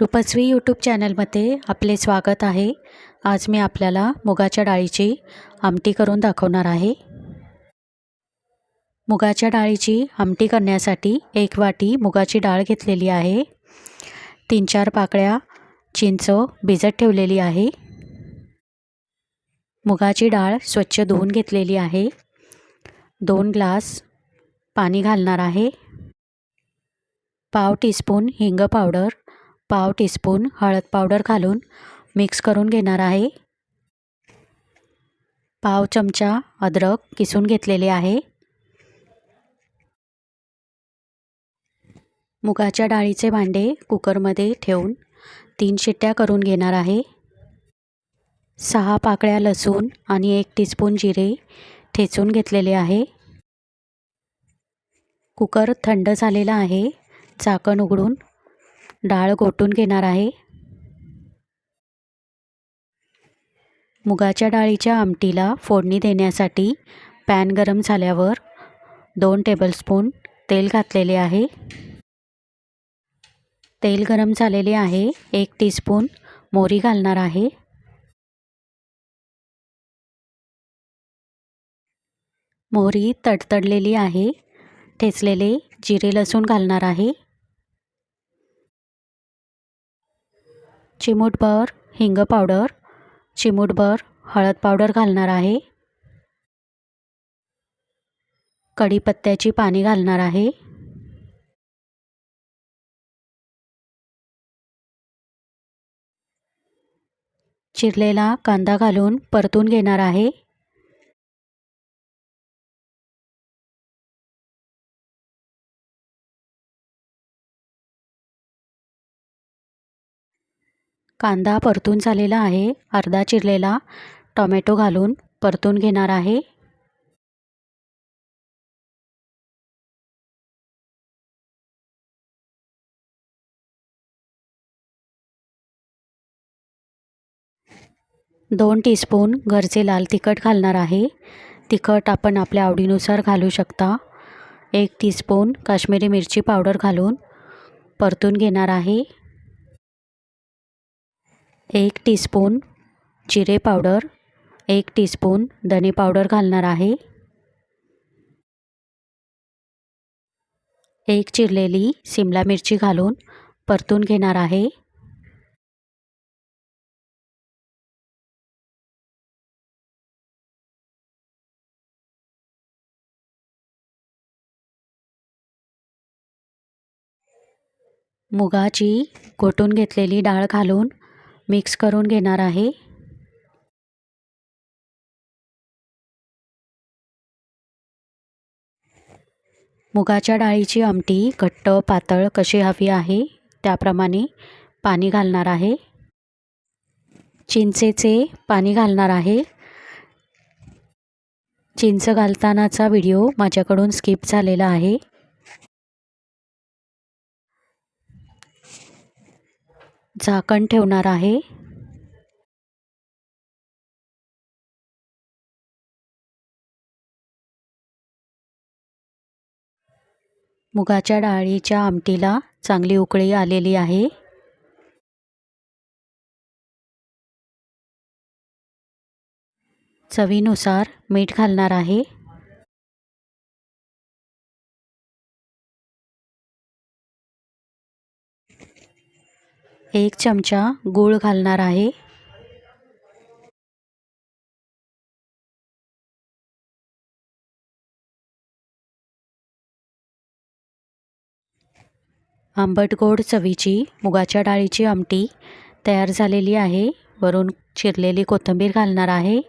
रुपस्वी YouTube चॅनलमध्ये आपले स्वागत आहे. आज मी आपल्याला मुगाच्या डाळीची आमटी करून दाखवणार आहे. मुगाच्या डाळीची आमटी करण्यासाठी एक वाटी मुगाची डाळ घेतलेली आहे. तीन चार पाकळ्या चिंच भिजत ठेवलेली आहे. मुगाची डाळ स्वच्छ धुवून घेतलेली आहे. दोन ग्लास पाणी घालणार आहे. पाव टीस्पून हिंग पावडर पाव टीस्पून हळद पावडर घालून मिक्स करून घेणार आहे. पाव चमचा अद्रक किसून घेतलेले आहे. मुगाच्या डाळीचे भांडे कुकरमध्ये ठेवून तीन शिट्ट्या करून घेणार आहे. सहा पाकळ्या लसूण आणि एक टीस्पून जिरे ठेचून घेतलेले आहे. कुकर थंड झालेला आहे. झाकण उघडून डाळ गोटून घेणार आहे. मुगाच्या डाळीच्या आमटीला फोडणी देण्यासाठी पॅन गरम झाल्यावर दोन टेबलस्पून तेल घातलेले आहे. तेल गरम झालेले आहे. एक टीस्पून मोहरी घालणार आहे. मोहरी तडतडलेली आहे. ठेचलेले जिरे लसूण घालणार आहे. चिमूटभर हिंग पावडर चिमूटभर हळद पावडर घालणार आहे. कढीपत्त्याची पाने घालणार आहे. चिरलेला कांदा घालून परतून घेणार आहे. कांदा परतून झालेला आहे. अर्धा चिरलेला टॉमॅटो घालून परतून घेणार आहे. दोन टीस्पून घरचे लाल तिखट घालणार आहे. तिखट आपण आपल्या आवडीनुसार घालू शकता. एक टीस्पून काश्मीरी मिरची पावडर घालून परतून घेणार आहे. एक टीस्पून जिरे पावडर एक टीस्पून धने पावडर घालणार आहे. एक चिरलेली सिमला मिरची घालून परतून घेणार आहे. मुगाची घोटून घेतलेली डाळ घालून मिक्स करून घेणार आहे. मुगाच्या डाळीची आमटी घट्ट पातळ कशी हवी आहे त्याप्रमाणे पाणी घालणार आहे. चिंचेचे पाणी घालणार आहे. चिंच घालतानाचा व्हिडिओ माझ्याकडून स्किप झालेला आहे. झाकण ठेवणार आहे. मुगाच्या डाळीच्या आमटीला चांगली उकळी आलेली आहे. चवीनुसार मीठ घालणार आहे. एक चमचा गूळ घालणार आहे. आंबट गोड चवीची मुगाच्या डाळीची आमटी तयार झालेली आहे. वरून चिरलेली कोथिंबीर घालणार आहे.